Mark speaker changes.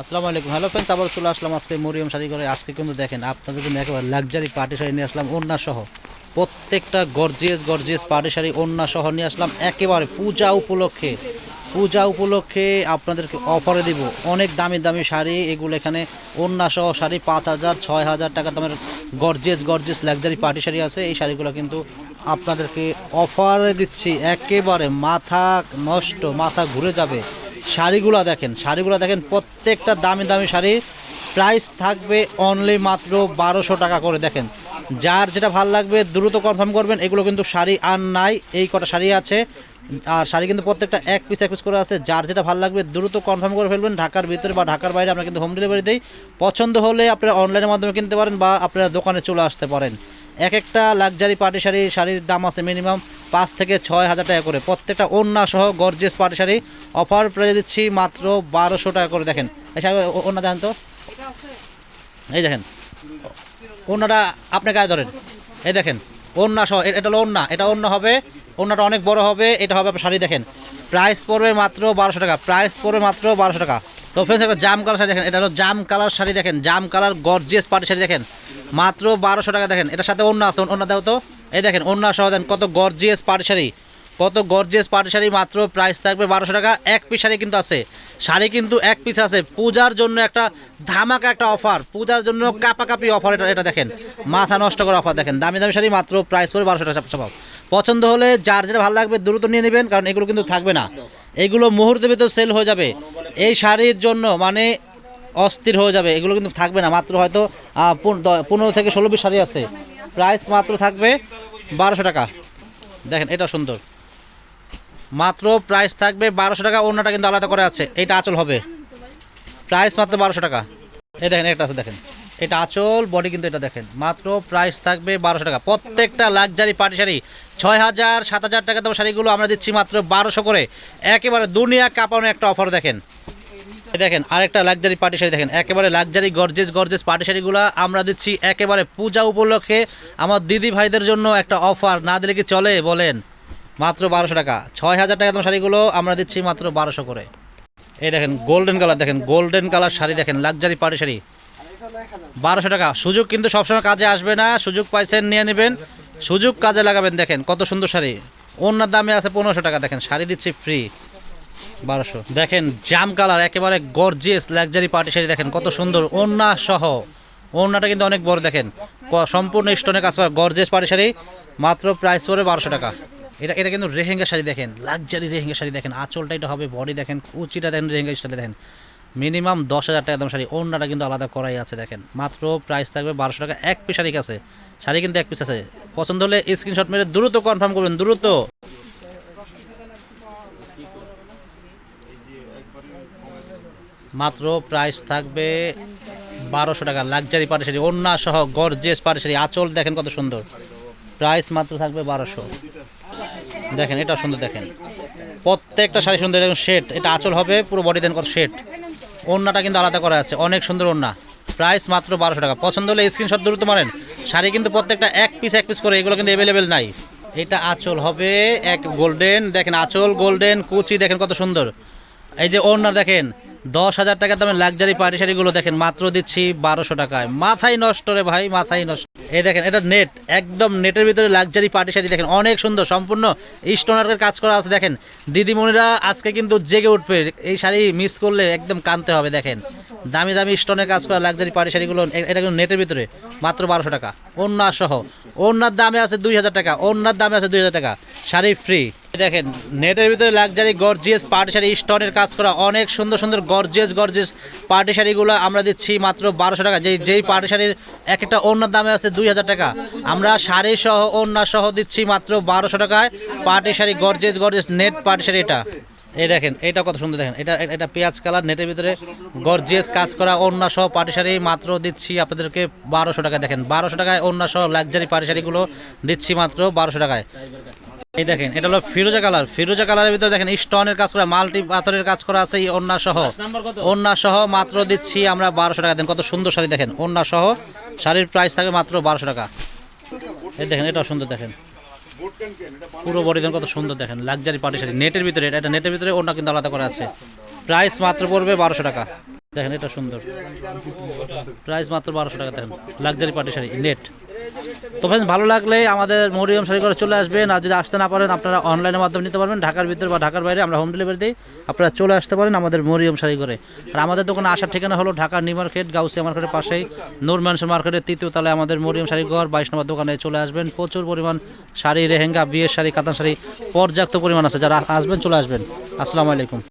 Speaker 1: আসসালামু আলাইকুম। Hello friends আবার চলে আসলাম আজকে মরিয়ম শাড়ি করে আজকে কিন্তু দেখেন, আপনাদের জন্য একেবারে লাক্সারি পার্টি শাড়ি নিয়ে আসলাম ওন্না সহ। প্রত্যেকটা গর্জিয়াস গর্জিয়াস পার্টি শাড়ি ওন্না সহ নিয়ে আসলাম। একেবারে পূজা উপলক্ষে পূজা উপলক্ষে আপনাদেরকে অফারে দিব। অনেক দামি দামি শাড়ি, এগুলো এখানে ওন্না সহ শাড়ি পাঁচ হাজার, ছয় হাজার টাকা দামের gorgeous gorgeous luxury party sari আছে। এই শাড়িগুলো কিন্তু আপনাদেরকে অফারে দিচ্ছি। একেবারে মাথা নষ্ট, মাথা ঘুরে যাবে। শাড়িগুলো দেখেন শাড়িগুলো দেখেন, প্রত্যেকটা দামি দামি শাড়ি। প্রাইস থাকবে অনলি মাত্র বারোশো টাকা করে, দেখেন। যার যেটা ভালো লাগবে, দ্রুত কনফার্ম করবেন, এগুলো কিন্তু শাড়ি আর নাই, এই কটা শাড়ি আছে। আর শাড়ি কিন্তু প্রত্যেকটা এক পিস এক পিস করে আছে। যার যেটা ভালো লাগবে, দ্রুত কনফার্ম করে ফেলবেন। ঢাকার ভিতরে বা ঢাকার বাইরে আমরা কিন্তু হোম ডেলিভারি দিই। পছন্দ হলে আপনারা অনলাইনের মাধ্যমে কিনতে পারেন বা আপনারা দোকানে চলে আসতে পারেন। এক একটা লাক্সারি পার্টি শাড়ি, শাড়ির দাম আছে মিনিমাম পাঁচ থেকে ছয় হাজার টাকা করে। প্রত্যেকটা ওন্না সহ gorgeous party sari offer price দিচ্ছি মাত্র বারোশো টাকা করে। দেখেন, এই শাড়ি ওন্না দেখেন তো। এই দেখেন ওন্নাটা আপনি গায়ে ধরেন। এই দেখেন ওন্না সহ এটা হলো ওন্না এটা অন্য হবে ওন্নাটা অনেক বড় হবে, এটা হবে শাড়ি দেখেন। প্রাইস পড়বে মাত্র বারোশো টাকা প্রাইস পড়বে মাত্র বারোশো টাকা। তো ফ্রেন্ডস একটা জাম কালার শাড়ি দেখেন, এটা হলো জাম কালার শাড়ি দেখেন, জাম কালার গর্জিয়াস পাটি শাড়ি দেখেন। মাত্র বারোশো টাকা দেখেন, এটার সাথে অন্য আছে অন্য দাও তো। এই দেখেন, অন্য সহ দেন, কত গর্জিয়াস পার্টি শাড়ি। কত গর্জিয়াস পার্টি শাড়ি, মাত্র প্রাইস থাকবে বারোশো টাকা। এক পিস শাড়ি কিন্তু আছে। শাড়ি কিন্তু এক পিস আছে। পূজার জন্য একটা ধামাকা একটা অফার পূজার জন্য কাপাকাপি অফার এটা এটা দেখেন। মাথা নষ্ট করা অফার দেখেন। দামি দামি শাড়ি মাত্র প্রাইস পড়বে বারোশো টাকা সব পছন্দ হলে যার যেটা ভালো লাগবে দ্রুত নিয়ে নেবেন, কারণ এগুলো কিন্তু থাকবে না। এগুলো মুহূর্তে ভিতর সেল হয়ে যাবে। এই শাড়ির জন্য মানে অস্থির হয়ে যাবে। এগুলো কিন্তু থাকবে না। মাত্র হয়তো পনেরো থেকে ষোলো পিস শাড়ি আছে। প্রাইস মাত্র থাকবে বারোশো টাকা। দেখেন এটা সুন্দর। মাত্র প্রাইস থাকবে বারোশো টাকা অন্যটা কিন্তু আলাদা করে আছে। এটা আঁচল হবে। প্রাইস মাত্র বারোশো টাকা। এই দেখেন, একটা আছে, দেখেন। এটা আঁচল, বডি কিন্তু এটা দেখেন। মাত্র প্রাইস থাকবে বারোশো টাকা। প্রত্যেকটা লাক্সারি পার্টি শাড়ি, ছয় হাজার, সাত হাজার টাকা দাম শাড়িগুলো আমরা দিচ্ছি মাত্র বারোশো করে। একেবারে দুনিয়া কাঁপানো একটা অফার দেখেন। দেখেন, আরেকটা লাক্সারি পার্টি শাড়ি দেখেন, একেবারে লাক্সারি গর্জেস গর্জেস পার্টি শাড়িগুলো আমরা দিচ্ছি একেবারে পূজা উপলক্ষে। আমার দিদি ভাইদের জন্য একটা অফার না দিলে কি চলে? বলেন, মাত্র বারোশো টাকা। ছয় হাজার টাকা দাম শাড়িগুলো আমরা দিচ্ছি মাত্র বারোশো করে। এই দেখেন গোল্ডেন কালার দেখেন গোল্ডেন কালার শাড়ি দেখেন লাক্সারি পার্টি শাড়ি। বারোশো টাকা, সুযোগ কিন্তু সবসময় কাজে আসবে না, সুযোগ পাইছেন, নিয়ে নেবেন। সুযোগ কাজে লাগাবেন, দেখেন, কত সুন্দর শাড়ি। অন্যার দামে আছে পনেরোশো টাকা, দেখেন, শাড়ি দিচ্ছি ফ্রি বারোশো। দেখেন, জাম কালার, একেবারে গর্জিয়াস লাক্সারি পার্টি শাড়ি দেখেন, কত সুন্দর। সহ কিন্তু অনেক বড়, দেখেন। সম্পূর্ণ স্টোনে কাজ করা গর্জিয়াস পার্টি শাড়ি, মাত্র প্রাইস বারোশো টাকা। এটা এটা কিন্তু রেহেঙ্গা শাড়ি, দেখেন। লাক্সারি রেহেঙ্গা শাড়ি, দেখেন। আঁচলটা এটা হবে বডি দেখেন, কুচিটা দেখেন, রেহেঙ্গা স্টাইলে দেখেন। মিনিমাম দশ হাজার টাকা দাম শাড়ি ওন্নাটা কিন্তু আলাদা করাই আছে, দেখেন। মাত্র প্রাইস থাকবে বারোশো টাকা, এক পিস শাড়ি আছে শাড়ি কিন্তু এক পিস আছে। পছন্দ হলে স্ক্রিনশট মেরে দ্রুত কনফার্ম করবেন, দ্রুত। মাত্র প্রাইস থাকবে বারোশো টাকা লাক্সারি পাটি শাড়ি সহ গর্জেস পাটি শাড়ি আঁচল দেখেন কত সুন্দর। প্রাইস মাত্র থাকবে বারোশো। দেখেন এটা সুন্দর দেখেন। প্রত্যেকটা শাড়ি সুন্দর দেখুন শেড এটা আঁচল হবে, পুরো বডি দেন কত শেড ওন্নাটা কিন্তু আলাদা করা আছে, অনেক সুন্দর ওন্না প্রাইস মাত্র বারোশো টাকা। পছন্দ হলে স্ক্রিনশট দ্রুত মারেন। শাড়ি কিন্তু প্রত্যেকটা এক পিস এক পিস করে, এগুলো কিন্তু অ্যাভেলেবেল নাই। এটা আঁচল হবে এক গোল্ডেন দেখেন, আঁচল গোল্ডেন কুচি দেখেন কত সুন্দর। এই যে ওড়না দেখেন দশ হাজার টাকা দামের লাক্সারি পাটি শাড়িগুলো দেখেন, মাত্র দিচ্ছি বারোশো টাকায়। মাথায় নষ্ট রে ভাই, মাথায় নষ্ট। এই দেখেন, এটা নেট, একদম নেটের ভিতরে লাক্সারি পাটি শাড়ি দেখেন, অনেক সুন্দর, সম্পূর্ণ স্টোনারের কাজ করা আছে, দেখেন। দিদিমণিরা আজকে কিন্তু জেগে উঠবে, এই শাড়ি মিস করলে একদম কানতে হবে, দেখেন। দামি দামি স্টোনের কাজ করা লাক্সারি পাটি শাড়িগুলো এটা কিন্তু নেটের ভিতরে, মাত্র বারোশো টাকা। ওড়না সহ, ওড়নার দামে আছে দুই হাজার টাকা, ওড়নার দামে আছে দুই হাজার টাকা। শাড়ি ফ্রি দেখেন, নেটের ভিতরে লাক্সারি গর্জিয়াস পার্টি শাড়ি স্টোনের কাজ করা অনেক সুন্দর সুন্দর গর্জিয়াস গর্জিয়াস পার্টি শাড়িগুলো আমরা দিচ্ছি মাত্র বারোশো টাকা। যেই যেই পার্টি শাড়ির এক একটা ওড়নার দামে আছে দুই হাজার টাকা। আমরা শাড়ি সহ ওড়না সহ দিচ্ছি মাত্র বারোশো টাকায় party sari gorgeous gorgeous net party sari এটা। এই দেখেন, এটা কত সুন্দর দেখেন, এটা এটা পেঁয়াজ কালার, নেটের ভিতরে গর্জিয়াস কাজ করা অন্য সহ পাটি শাড়ি মাত্র দিচ্ছি আপনাদেরকে বারোশো টাকা দেখেন, বারোশো টাকায় অন্য সহ লাক্সারি পাটি শাড়িগুলো দিচ্ছি মাত্র বারোশো টাকায়। এই দেখেন এটা হলো ফিরোজা কালার। ফিরোজা কালারের ভিতরে দেখেন স্টোনের কাজ করা মাল্টি পাথরের কাজ করা আছে এই ওড়না সহ। ওড়না সহ মাত্র দিচ্ছি আমরা বারোশো টাকা। দেন কত সুন্দর শাড়ি দেখেন। ওড়না সহ শাড়ির প্রাইস থাকে মাত্র বারোশো টাকা। এই দেখেন এটাও সুন্দর দেখেন। পুরো বডি দেন কত সুন্দর দেখেন। Luxury party sari. নেটের ভিতরে এটা নেটের ভিতরে ওড়না কিন্তু আলাদা করা আছে। প্রাইস মাত্র পড়বে বারোশো টাকা। দেখেন এটা সুন্দর। প্রাইস মাত্র বারোশো টাকা দেখেন। লাক্সারি পার্টি শাড়ি নেট তো ফ্রেন্ডস ভালো লাগলে আমাদের মরিয়ম শাড়ি করে চলে আসবেন। আর যদি আসতে না পারেন, আপনারা অনলাইনের মাধ্যমে নিতে পারবেন। ঢাকার ভিতরে বা ঢাকার বাইরে আমরা হোম ডেলিভারি দিই। আপনারা চলে আসতে পারেন আমাদের মরিয়ম শাড়ি করে। আর আমাদের দোকানে আসার ঠিকানা হলো ঢাকা নিউ মার্কেট, গাউসিয়া মার্কেটের পাশেই। নূর ম্যানসন মার্কেটের তৃতীয় তলায় আমাদের মরিয়ম শাড়ি ঘর। বাইশ নম্বর দোকানে চলে আসবেন। প্রচুর পরিমাণ শাড়ি রেহেঙ্গা বিয়ের শাড়ি, কাতান শাড়ি পর্যাপ্ত পরিমাণ আছে। যারা আসবেন, চলে আসবেন। আসসালামু আলাইকুম।